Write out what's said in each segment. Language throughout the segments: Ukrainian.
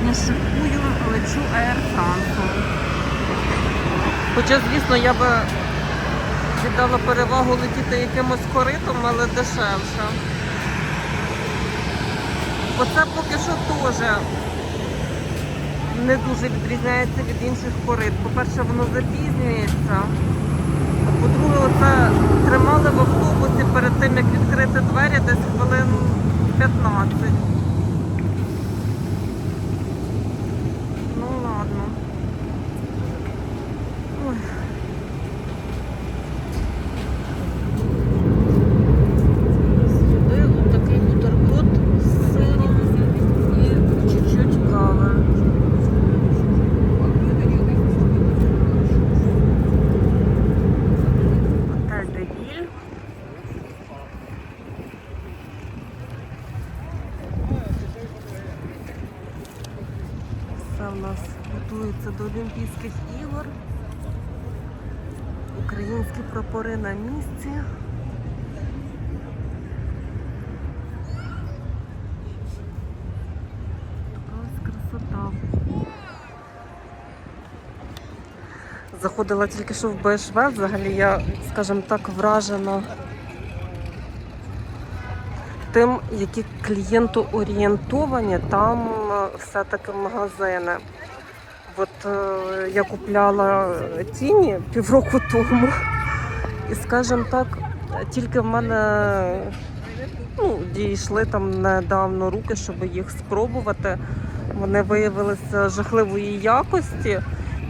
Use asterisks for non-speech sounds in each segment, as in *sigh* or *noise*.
сьогодні шикую, лечу Air Хоча, звісно, я би віддала перевагу летіти якимось коритом, але дешевше. Оце поки що теж не дуже відрізняється від інших корит. По-перше, воно запізнюється. По-друге, оце тримали в автобусі перед тим, як відкрити двері, десь хвилин 15. Ну ладно. Ой. Сюди отакий бутерброд з сиром і чуть-чуть кави. Отель Девіль. В нас готується до Олімпійських ігор. Українські прапори на місці. Заходила тільки що в БШВ, взагалі я, скажімо так, вражена тим, які клієнтоорієнтовані там е, все-таки магазини. От е, я купляла тіні півроку тому, і, скажімо так, тільки в мене ну, дійшли там недавно руки, щоб їх спробувати. Вони виявилися жахливої якості.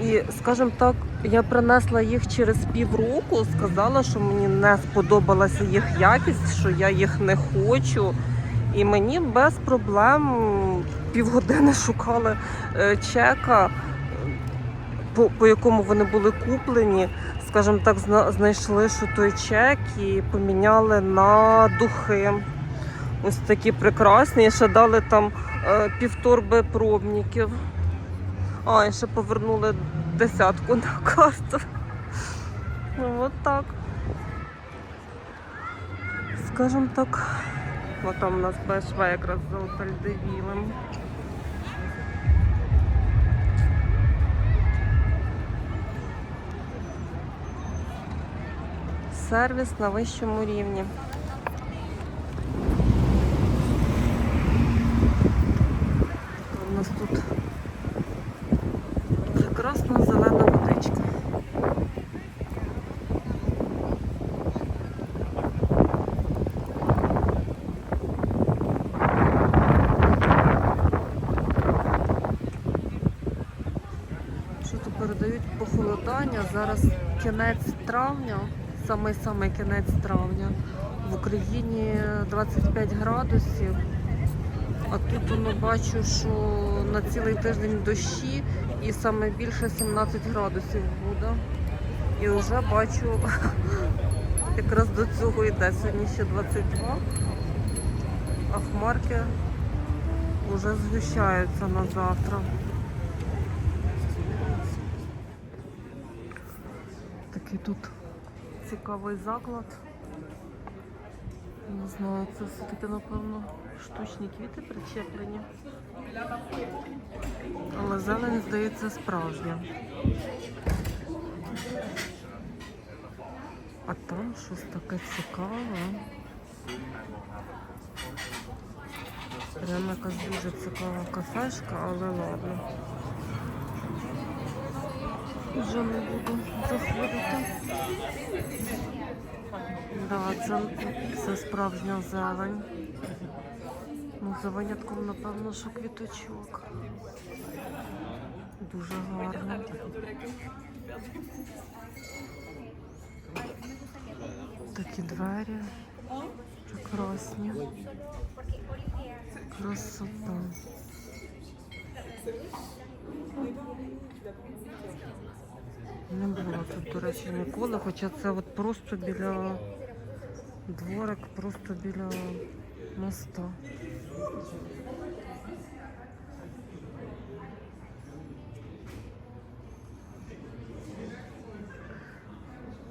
І, скажімо так, я принесла їх через півроку, сказала, що мені не сподобалася їх якість, що я їх не хочу. І мені без проблем півгодини *laughs* шукали е, чека, по, по якому вони були куплені. Скажімо так, зна- знайшли, що той чек і поміняли на духи. Ось такі прекрасні. І ще дали там е, півторби пробників. А, і ще повернули десятку на карту. Ну, от так. Скажем так. От там у нас БШВ якраз за Отальдевілем. Сервіс на вищому рівні. У нас тут прекрасна зелена водичка. Що тут передають похолодання? Зараз кінець травня, самий-самий кінець травня. В Україні 25 градусів. А тут воно бачу, що на цілий тиждень дощі і саме більше 17 градусів буде. І вже бачу, *laughs* якраз до цього йде. Сьогодні ще 22, а хмарки вже згущаються на завтра. Такий тут цікавий заклад. Не знаю, це все-таки, напевно, штучні квіти причеплені. Але зелень, здається, справжня. А там щось таке цікаве. Прямо якась дуже цікава кафешка, але ладно. Вже не буду заходити. Да, це, це справжня зелень. Ну, за винятком, напевно, що квіточок. Дуже гарно. Такі двері. Прекрасні. Красота. Не було тут, до речі, ніколи, хоча це от просто біля дворик, просто біля моста.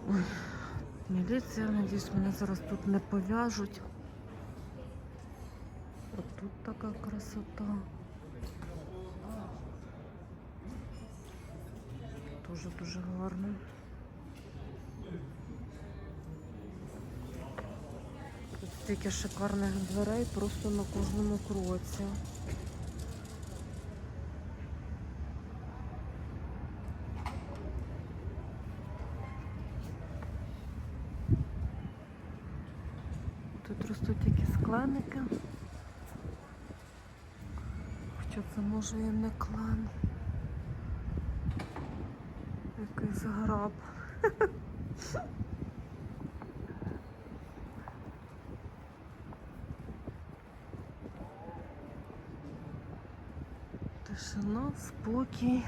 Ой, міліція, надіюсь, мене зараз тут не пов'яжуть. От тут така красота. Дуже-дуже гарно. Тут стільки шикарних дверей просто на кожному кроці. Тут ростуть якісь кленики. Хоча це може і не клен. Граб. *laughs* Тишина, спокій.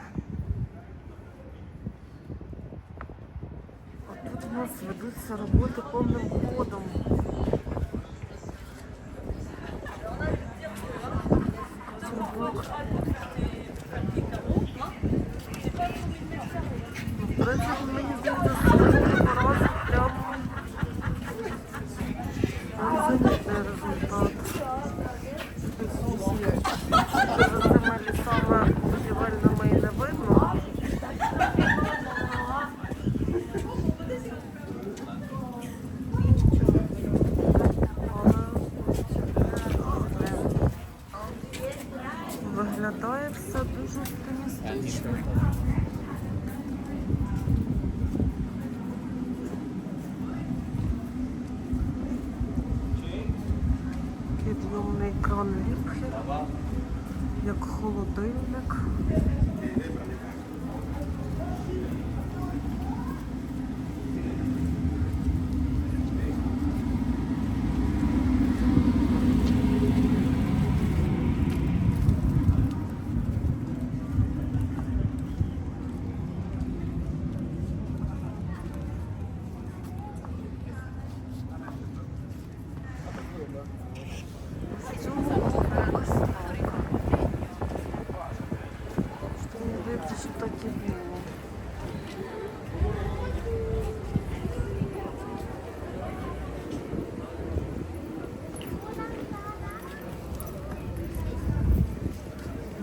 А тут у нас ведуться роботи повним ходом. Yeah.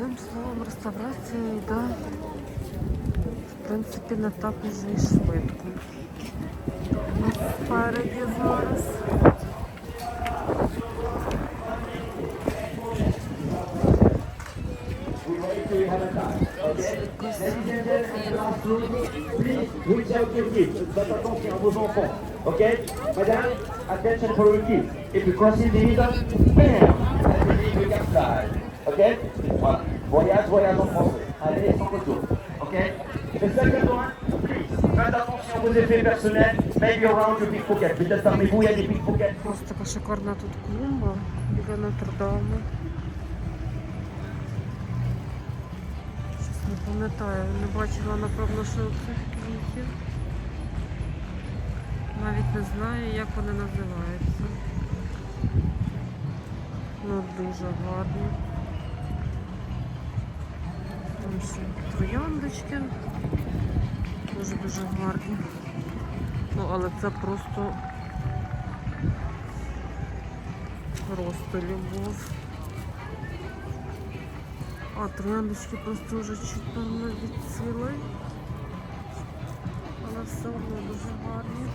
Одним словом, реставрація йде, в принципі, не так уже і швидко. Спереді зараз. Please, reach out kids. Faites attention à vos enfants. Ok Madame, attention for your kids. You cross in the middle, bam That's the capsule. Ok Voilà. Voyage, voyage en français. Allez, sans retour. Ok The second one, please, faites attention vos effets personnels. Maybe around your pickpocket. Peut-être parmi vous, il y a des pickpockets. Ось така шикарна тут клумба біля Нотр-Дама. Щось не пам'ятаю, не бачила, напевно, що цих квітів. Навіть не знаю, як вони називаються. Ну, дуже гарно. Ще трояндочки. Дуже-дуже гарні. Ну, але це просто Просто любов. А, трояндочки просто вже чуть певно відцвіли. Але все одно дуже гарні.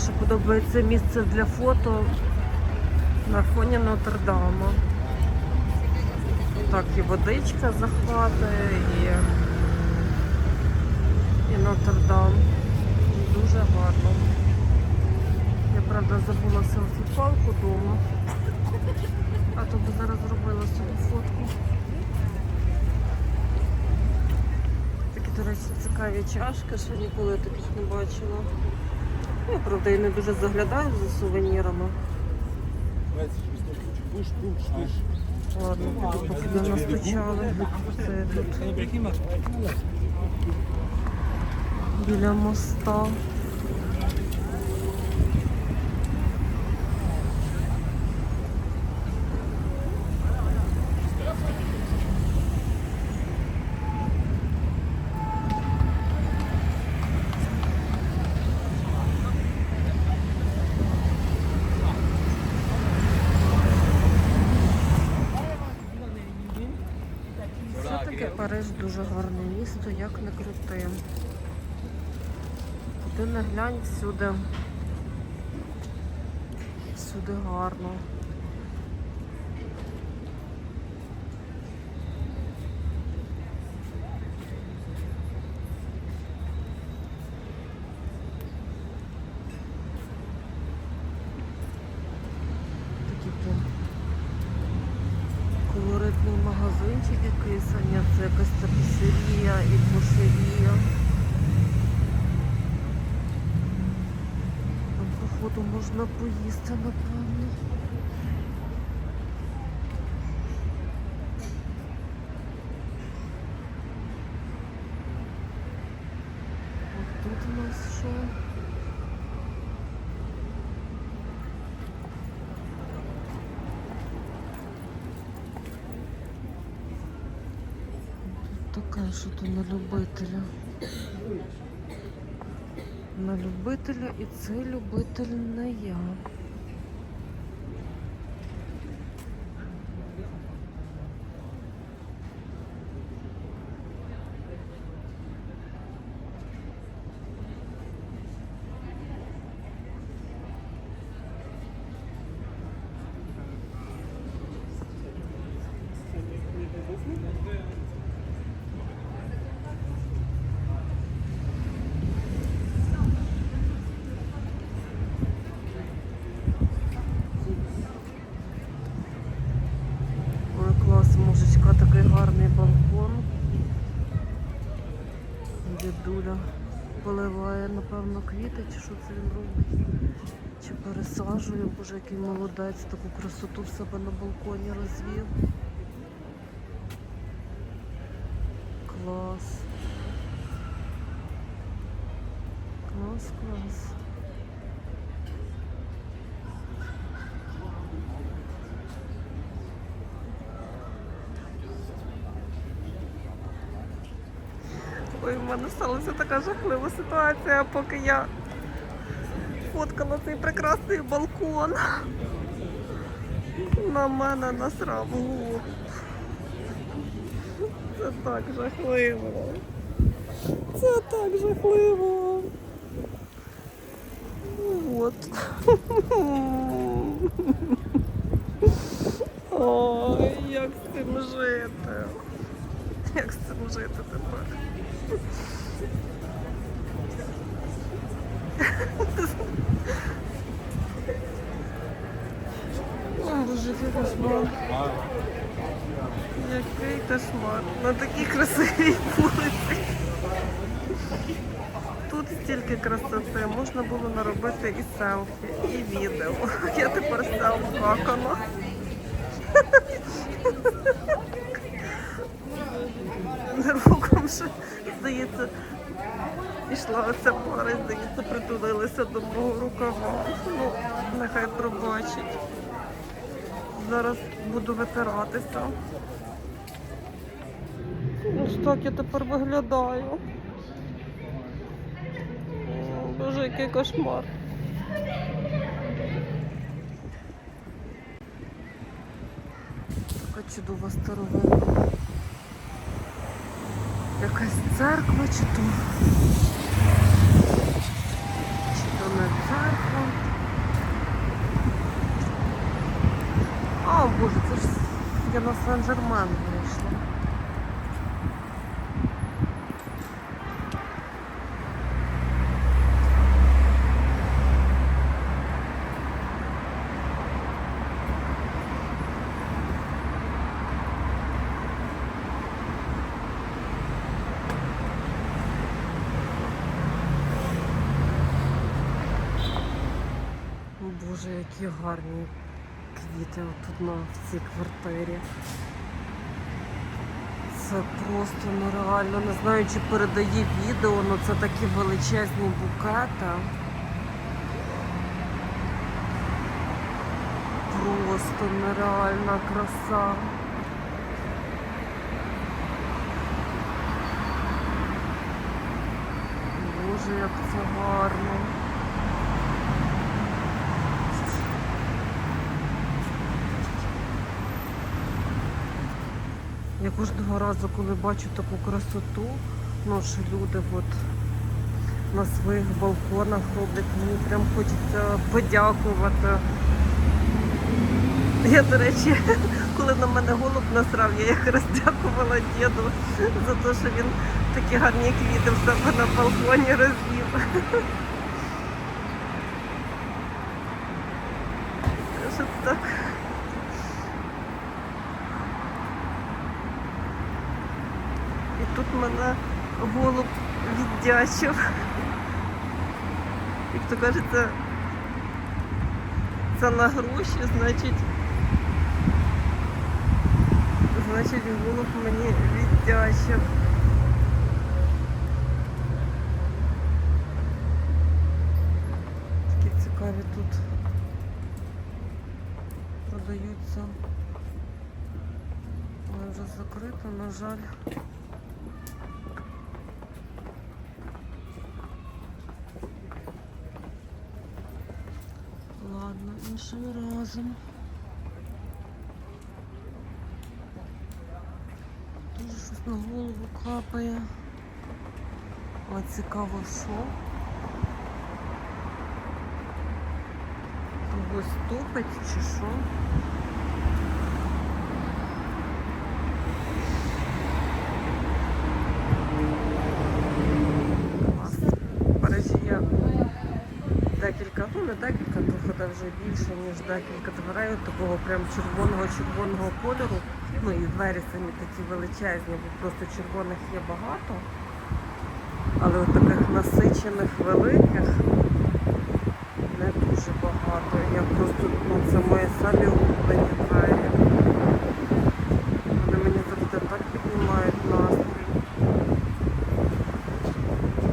Найбільше подобається місце для фото на фоні Нотр-Дама. Так, і водичка захватує, і, і Нотр-Дам. Дуже гарно. Я правда забула селфі-палку вдома. А то би зараз зробила собі фотку. Такі, до речі, цікаві чашки, ще ніколи таких не бачила. Я, правда, і не дуже заглядаю за сувенірами. Ладно, піду поки до нас почали. Це тут біля моста. Все-таки Париж дуже гарне місто, як не крути. Куди не глянь всюди. Всюди гарно. Колоритний магазинчик якийсь, а це якась тапісерія і бушерія. Походу, можна поїсти, напевно. От тут у нас що? Така, що то на любителя. На любителя і це любитель не я. Ой, клас, мужичка, такий гарний балкон. Дідуля поливає, напевно, квіти, чи що це він робить? Чи пересаджує, боже, який молодець, таку красоту в себе на балконі розвів. Клас. Клас, клас. Ой, в мене сталася така жахлива ситуація, поки я фоткала цей прекрасний балкон. На мене насрав губ. Це так жахливо. Це так жахливо. От. Ой, як з цим жити? Як з цим жити тепер? Боже, який кошмар. Який кошмар. На такій красивій вулиці. Тут стільки красоти, можна було наробити і селфі, і відео. Я тепер селф-какана. Нервоком ще, здається, пішла оця пара, здається, притулилася до мого рукава. Ну, нехай пробачить. Зараз буду витиратися. Ось так я тепер виглядаю. Боже, який кошмар. Така чудова старовина. Якась церква чи то. Чи то не церква. О боже, це ж я на Сан-Жермен Боже, які гарні квіти тут на в цій квартирі. Це просто нереально. Не знаю, чи передає відео, але це такі величезні букети. Просто нереальна краса. Боже, як це гарно. Я кожного разу, коли бачу таку красоту, ну що люди от на своїх балконах роблять, мені прям хочеться подякувати. Я, до речі, *laughs* коли на мене голуб насрав, я якраз дякувала діду за те, що він такі гарні квіти в себе на балконі розвів. *laughs* Що так. І тут мене голуб віддячив. Як то кажеться, це на гроші, значить, значить голуб мені віддячив. Такі цікаві тут продаються. Але вже закрито, на жаль. Ладно, іншим разом. Дуже щось на голову капає. Але цікаво, що. Когось топить чи що. Клас. В Парижі є декілька, ну не декілька, Трохи вже більше, ніж декілька дверей такого прям червоного-червоного кольору. Ну і двері самі такі величезні, бо просто червоних є багато. Але от таких насичених великих не дуже багато. Я просто, ну це моє самі улюблені двері. Вони мені завжди так піднімають настрій.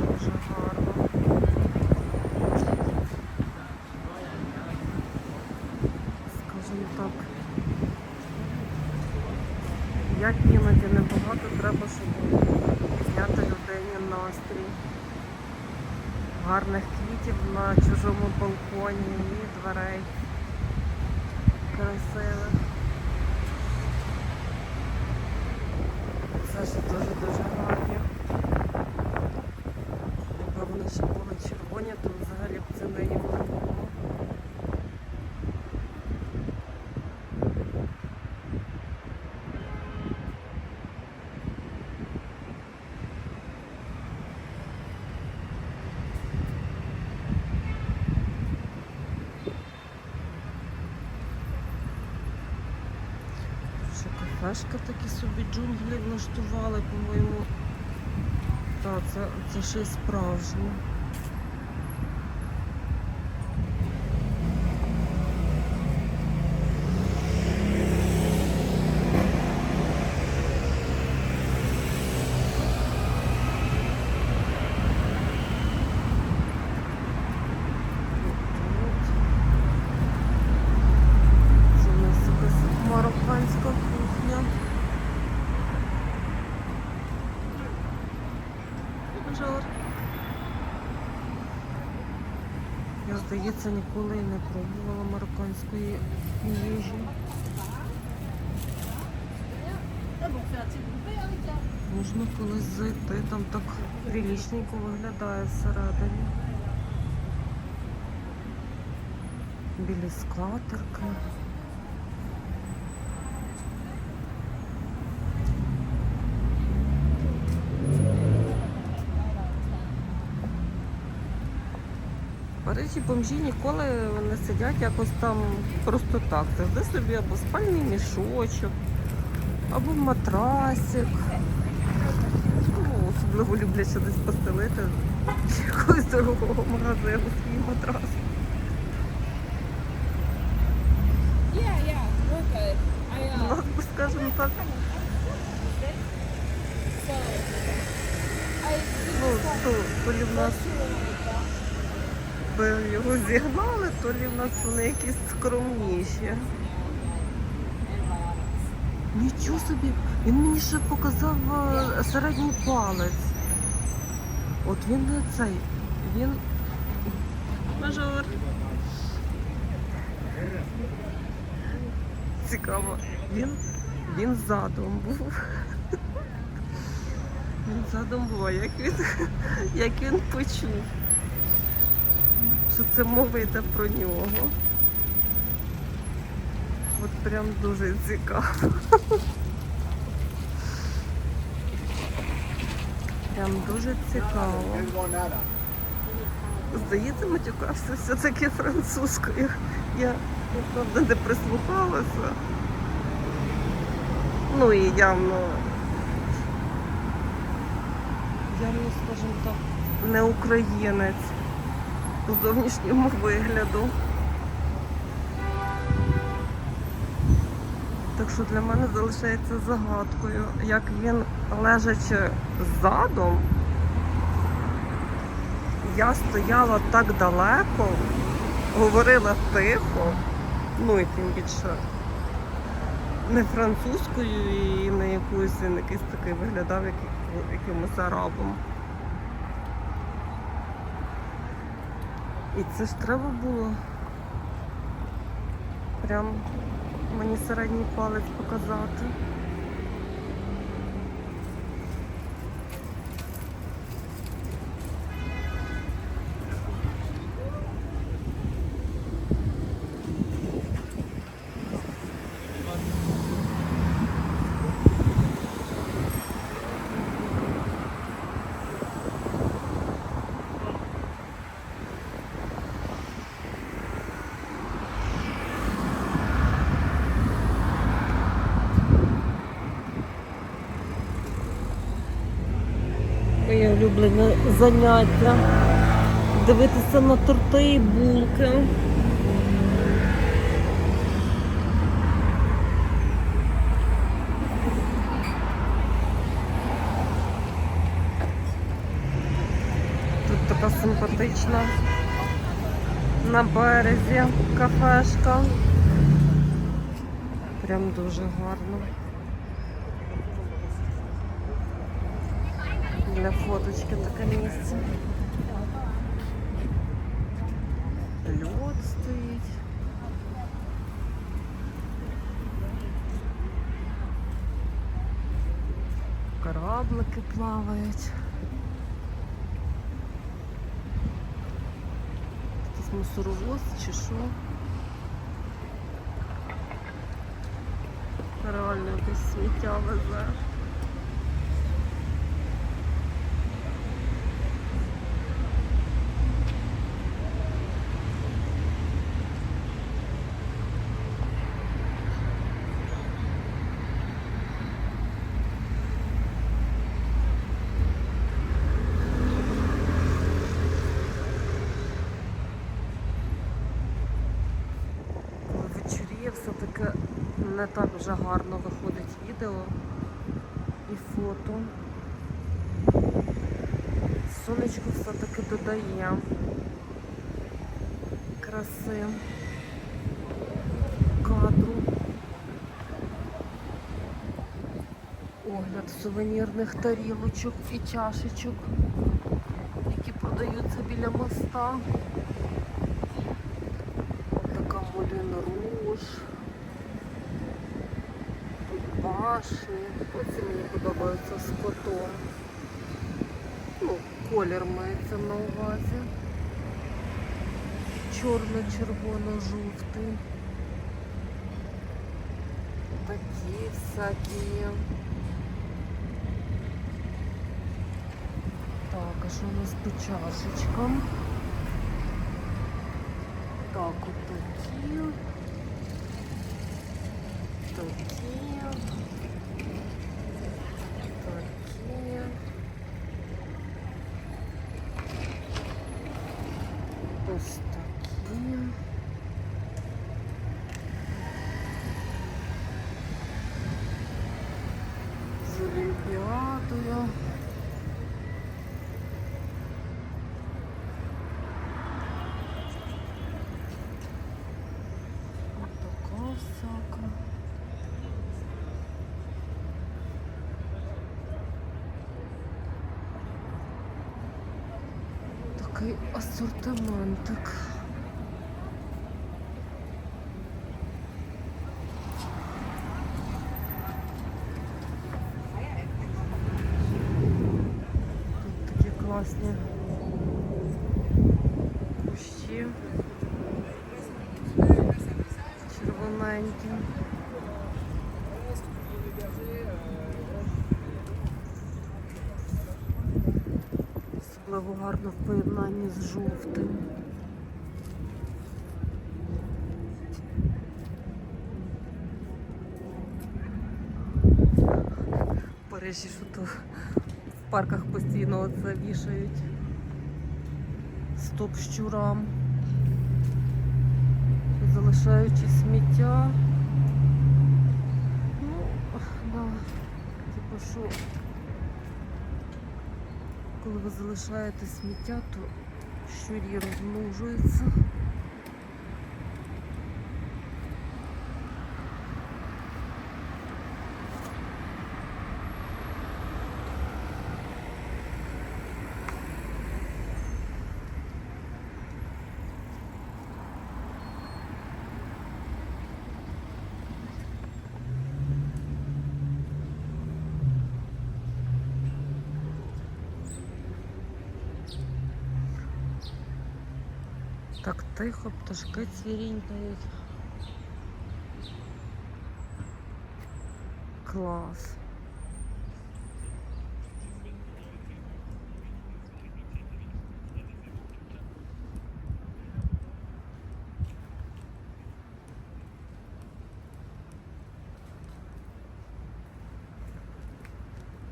Дуже гарно. скажімо так. Як іноді небагато треба, щоб підняти людині настрій. Гарних квітів на чужому балконі і дверей. Красивих. Це ж дуже дуже гарні. Якби вони ще були червоні, то взагалі б ціни їм не було. Кафешка такі собі джунглі влаштували, по-моєму. Так, це, це щось справжнє. Це у нас якась марокканська кухня. Жар. Я, здається, ніколи не пробувала марокканської їжі. Можна колись зайти, там так прилічненько виглядає всередині. Білі скатерки. До речі, бомжі ніколи не сидять якось там просто так. Завжди собі або спальний мішочок, або матрасик. Ну, особливо люблять щось постелити з якогось дорогого магазину свій матрас. У скажімо так. Ну, то, коли в нас би його зігнали, то лі в нас вони якісь скромніші. Нічого собі, він мені ще показав е, середній палець. От він не цей, він мажор. Цікаво. Він, він задом був. Він задом був, як він, як він почув, що це мова йде про нього. От прям дуже цікаво. Прям дуже цікаво. Здається, матюкався все-таки французькою. Я, я правда не прислухалася. Ну і явно, явно, скажімо так, не українець у зовнішньому вигляду. Так що для мене залишається загадкою, як він лежачи задом, я стояла так далеко, говорила тихо, ну і тим більше не французькою і не якоюсь він якийсь такий виглядав як, якимось арабом. І це ж треба було прям мені середній палець показати. Улюблене заняття. Дивитися на торти і булки. Тут така симпатична на березі кафешка. Прям дуже гарно. Для фоточки таке місце. Льод стоїть. Кораблики плавають. Якийсь мусоровоз чи що? Реально якесь сміття везе. Коли вечоріє, все-таки не так вже гарно виходить відео і фото. Сонечко все-таки додає краси кадру. Огляд сувенірних тарілочок і чашечок, які продаються біля моста. Така Молін Руж. Тут башні. Оці мені подобаються з котом. Ну, колір мається на увазі. Чорно-червоно-жовтий. Такі всякі є. Так, а що у нас по чашечкам? Так, от такі. Такі. Такий асортиментик. Тут такі класні кущі. Червоненькі. Особливо в з жовтим. В що то в парках постійно оце вішають. Стоп щурам. Залишаючи сміття. Ну, да. Типу, що коли ви залишаєте сміття, то щурі розмножуються. Так тихо, пташки цвірінькають. Клас.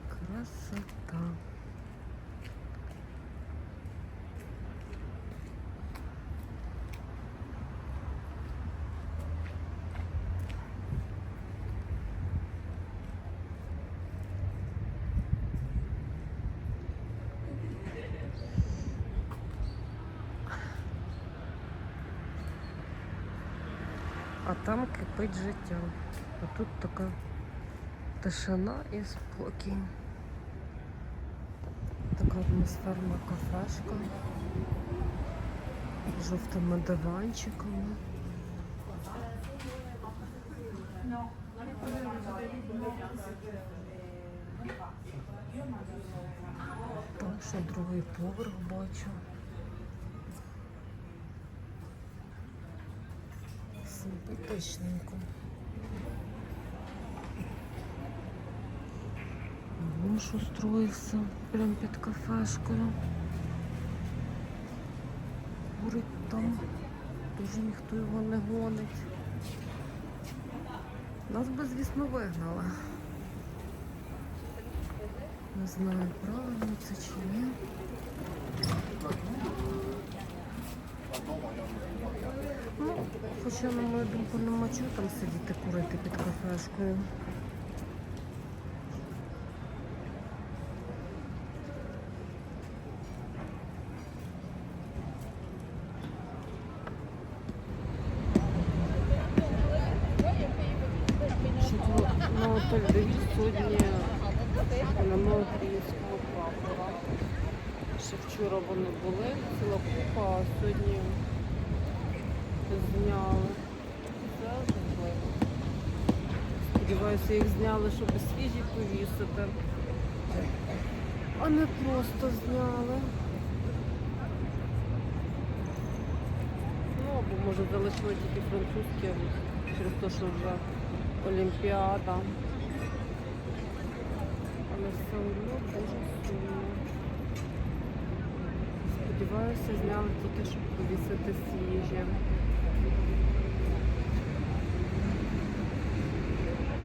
Красота. А там кипить життя. А тут така тишина і спокій. Така атмосферна кафешка з жовтими диванчиками. Там ще другий поверх бачу. Симпатичненько. Муж устроївся прямо під кафешкою. Курить там. Дуже ніхто його не гонить. Нас би, звісно, вигнали. Не знаю, правильно це чи ні. Ну, хоча, на мою думку, нема чого там сидіти курити під кафешкою. Ще вчора вони були, ціла купа, а сьогодні зняли. Сподіваюся, їх зняли, щоб свіжі повісити. А не просто зняли. Ну, або може залишили тільки французькі через те, що вже Олімпіада. Але все одно дуже сумно. Сподіваюся, зняли тільки, щоб повісити свіжі.